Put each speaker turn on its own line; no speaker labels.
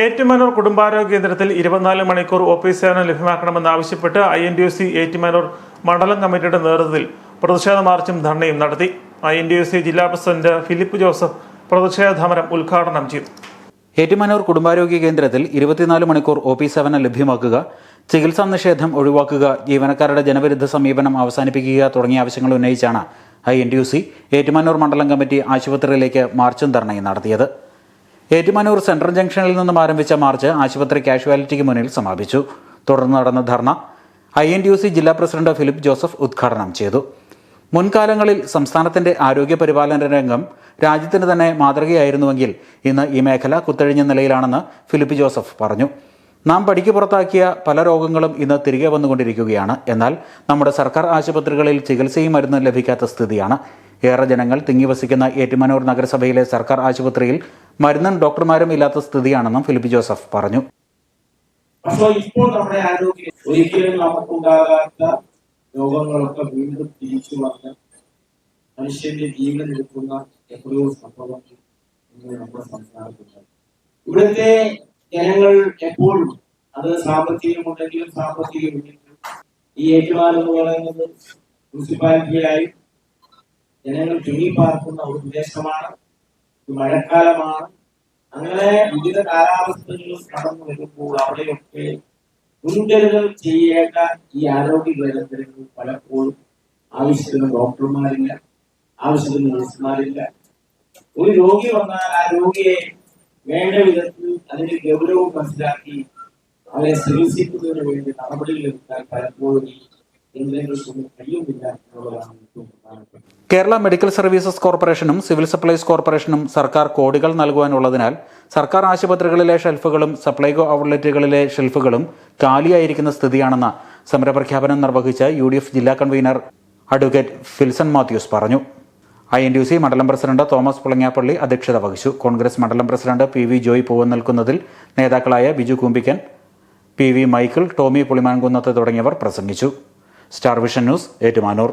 ഏറ്റുമാനൂർ കുടുംബാരോഗ്യ കേന്ദ്രത്തിൽ ഇരുപത്തിനാല് മണിക്കൂർ ഒ പി സേവനം ലഭ്യമാക്കണമെന്നാവശ്യപ്പെട്ട് I N D C Ettumanoor മണ്ഡലം കമ്മിറ്റിയുടെ നേതൃത്വത്തിൽ പ്രതിഷേധ മാർച്ചും ധർണയും നടത്തി. ഐ എൻ ഡി സി ജില്ലാ പ്രസിഡന്റ് ഫിലിപ്പ് ജോസഫ് പ്രതിഷേധ സമരം ഉദ്ഘാടനം ചെയ്തു.
ഏറ്റുമാനൂർ കുടുംബാരോഗ്യ കേന്ദ്രത്തിൽ ഇരുപത്തിനാല് മണിക്കൂർ ഒ പി സേവനം ലഭ്യമാക്കുക ചികിത്സാ നിഷേധം ഒഴിവാക്കുക ജീവനക്കാരുടെ ജനവിരുദ്ധ സമീപനം അവസാനിപ്പിക്കുക തുടങ്ങിയ ആവശ്യങ്ങൾ ഉന്നയിച്ചാണ് I N D C Ettumanoor മണ്ഡലം കമ്മിറ്റി ആശുപത്രിയിലേക്ക് മാർച്ചും ധർണയും നടത്തിയത്. ഏറ്റുമാനൂർ സെൻട്രൽ ജംഗ്ഷനിൽ നിന്നും ആരംഭിച്ച മാർച്ച് ആശുപത്രി കാഷ്വാലിറ്റിക്ക് മുന്നിൽ സമാപിച്ചു. തുടർന്ന് നടന്ന ധർണ ഐ എൻ യു സി ജില്ലാ പ്രസിഡന്റ് ഫിലിപ്പ് ജോസഫ് ഉദ്ഘാടനം ചെയ്തു. മുൻകാലങ്ങളിൽ സംസ്ഥാനത്തിന്റെ ആരോഗ്യ പരിപാലന രംഗം രാജ്യത്തിന് തന്നെ മാതൃകയായിരുന്നുവെങ്കിൽ ഇന്ന് ഈ മേഖല കുത്തഴിഞ്ഞ നിലയിലാണെന്ന് ഫിലിപ്പ് ജോസഫ് പറഞ്ഞു. നാം പടിക്ക് പുറത്താക്കിയ പല രോഗങ്ങളും ഇന്ന് തിരികെ വന്നുകൊണ്ടിരിക്കുകയാണ്. എന്നാൽ നമ്മുടെ സർക്കാർ ആശുപത്രികളിൽ ചികിത്സയും മരുന്നും ലഭിക്കാത്ത സ്ഥിതിയാണ്. ഏറെ ജനങ്ങൾ തിങ്ങിവസിക്കുന്ന ഏറ്റുമാനൂർ നഗരസഭയിലെ സർക്കാർ ആശുപത്രിയിൽ മരുന്നും ഡോക്ടർമാരും ഇല്ലാത്ത സ്ഥിതിയാണെന്നും ഫിലിപ്പ് ജോസഫ് പറഞ്ഞു.
പക്ഷെ ഇപ്പോൾ നമ്മുടെ ആരോഗ്യം ഒരിക്കലും നമുക്കുണ്ടാകാത്ത രോഗങ്ങളൊക്കെ വീണ്ടും തിരിച്ചു വന്ന് മനുഷ്യന്റെ ജീവൻ എടുക്കുന്ന എത്രയോ സംഭവങ്ങൾ ഇന്ന് നമ്മുടെ സംസ്ഥാനത്തുണ്ട്. ഇവിടുത്തെ ജനങ്ങൾ എപ്പോഴും അത് സാമ്പത്തികമുണ്ടെങ്കിലും സാമ്പത്തികമില്ലെങ്കിലും ഈ ഏറ്റുമാനം എന്ന് പറയുന്നത് മുനിസിപ്പാലിറ്റിയായി ജനങ്ങൾ ചുങ്ങിപ്പാർക്കുന്ന ഒരു പ്രദേശമാണ് മഴക്കാലമാണ്. അങ്ങനെ വിവിധ കാലാവസ്ഥകൾ കടന്നു വരുമ്പോൾ അവിടെയൊക്കെ മുൻകരുതൽ ചെയ്യേണ്ട ഈ ആരോഗ്യ കേന്ദ്രങ്ങൾ പലപ്പോഴും ആവശ്യത്തിന് ഡോക്ടർമാരില്ല ആവശ്യത്തിന് നഴ്സുമാരില്ല. ഒരു രോഗി വന്നാൽ ആ രോഗിയെ വേണ്ട വിധത്തിൽ അതിന്റെ ഗൗരവം മനസ്സിലാക്കി അവരെ ചികിത്സിക്കുന്നതിന് വേണ്ടി നടപടികൾ എടുക്കാൻ പലപ്പോഴും ഈ കേന്ദ്രങ്ങൾക്കൊന്നും കഴിയുന്നില്ല എന്നുള്ളതാണ്
കേരള മെഡിക്കൽ സർവീസസ് കോർപ്പറേഷനും സിവിൽ സപ്ലൈസ് കോർപ്പറേഷനും സർക്കാർ കോടികൾ നൽകുവാനുള്ളതിനാൽ സർക്കാർ ആശുപത്രികളിലെ ഷെൽഫുകളും സപ്ലൈകോ ഔട്ട്ലെറ്റുകളിലെ ഷെൽഫുകളും കാലിയായിരിക്കുന്ന സ്ഥിതിയാണെന്ന് സമരപ്രഖ്യാപനം നിർവഹിച്ച യു ഡി എഫ് ജില്ലാ കൺവീനർ അഡ്വക്കേറ്റ് ഫിൽസൺ മാത്യൂസ് പറഞ്ഞു. ഐ എൻ ഡി സി മണ്ഡലം പ്രസിഡന്റ് തോമസ് പുളങ്ങാപ്പള്ളി അധ്യക്ഷത വഹിച്ചു. കോൺഗ്രസ് മണ്ഡലം president P V Joy Poovan നൽകുന്നതിൽ നേതാക്കളായ Biju Koombikkan P V Michael Tomy Pulimankunnath തുടങ്ങിയവർ പ്രസംഗിച്ചു. Star vision news Ettumanoor.